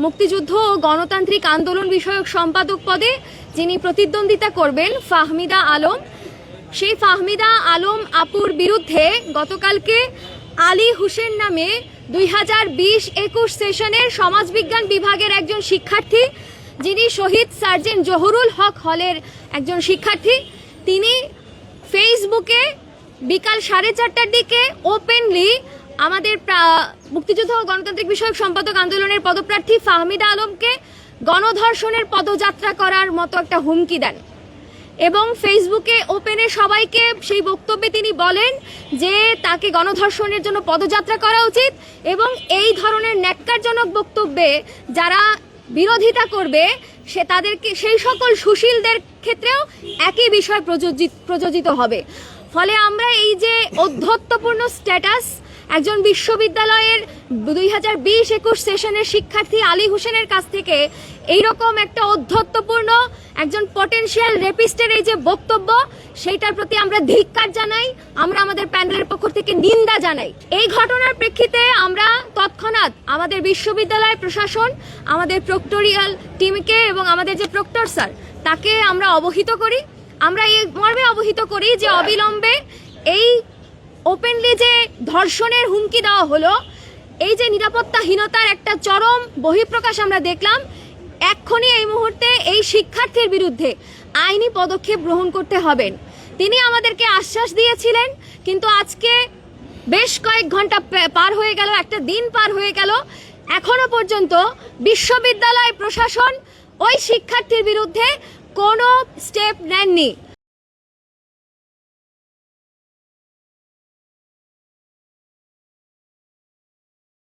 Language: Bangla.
মুক্তিযুদ্ধ ও গণতান্ত্রিক আন্দোলন বিষয়ক সম্পাদক পদে যিনি প্রতিদ্বন্দ্বিতা করবেন ফাহমিদা আলম। সেই ফাহমিদা আলম আপুর বিরুদ্ধে গতকালকে আলী হুসেন নামে দুই হাজার বিশ একুশ সেশনের সমাজবিজ্ঞান বিভাগের একজন শিক্ষার্থী, যিনি শহীদ সার্জেন্ট জহুরুল হক হলের একজন শিক্ষার্থী, তিনি ফেসবুকে বিকাল সাড়ে চারটার দিকে ওপেনলি আমাদের মুক্তিযুদ্ধ ও গণতান্ত্রিক বিষয়ক সম্পাদক আন্দোলনের পদপ্রার্থী ফাহমিদা আলমকে গণধর্ষণের পদযাত্রা করার মতো একটা হুমকি দেন। এবং ফেসবুকে ওপেনে সবাইকে সেই বক্তব্যে তিনি বলেন যে তাকে গণধর্ষণের জন্য পদযাত্রা করা উচিত এবং এই ধরনের ন্যাক্কারজনক বক্তব্যে যারা বিরোধিতা করবে, সে তাদেরকে, সেই সকল সুশীলদের ক্ষেত্রেও একই বিষয় প্রযোজিত প্রযোজিত হবে। ফলে আমরা এই যে অধ্যত্বপূর্ণ স্ট্যাটাস একজন বিশ্ববিদ্যালয়ের দুই হাজার বিশ একুশ সেশনের শিক্ষার্থী আলী হোসেনের কাছ থেকে এইরকম একটা অধ্যত্বপূর্ণ একজন পটেনশিয়াল রেপিস্টের এই যে বক্তব্য, সেইটার প্রতি আমরা ধিক্কার জানাই, আমরা আমাদের প্যানেলের পক্ষ থেকে নিন্দা জানাই। এই ঘটনার প্রেক্ষিতে আমরা তৎক্ষণাৎ আমাদের বিশ্ববিদ্যালয় প্রশাসন, আমাদের প্রক্টোরিয়াল টিমকে এবং আমাদের যে প্রক্টর স্যার তাকে আমরা অবহিত করি। আমরা এই মর্মে অবহিত করি যে অবিলম্বে এই ওপেনলি যে ধর্ষণের হুমকি দেওয়া হলো, এই যে নিরাপত্তাহীনতার একটা চরম বহিঃপ্রকাশ আমরা দেখলাম, এক্ষুনি এই মুহূর্তে এই শিক্ষার্থীর বিরুদ্ধে আইনি পদক্ষেপ গ্রহণ করতে হবেন তিনি আমাদেরকে আশ্বাস দিয়েছিলেন, কিন্তু আজকে বেশ কয়েক ঘণ্টা পার হয়ে গেল, একটা দিন পার হয়ে গেল। এখনও পর্যন্ত বিশ্ববিদ্যালয় প্রশাসন ওই শিক্ষার্থীর বিরুদ্ধে কোনো স্টেপ নেননি।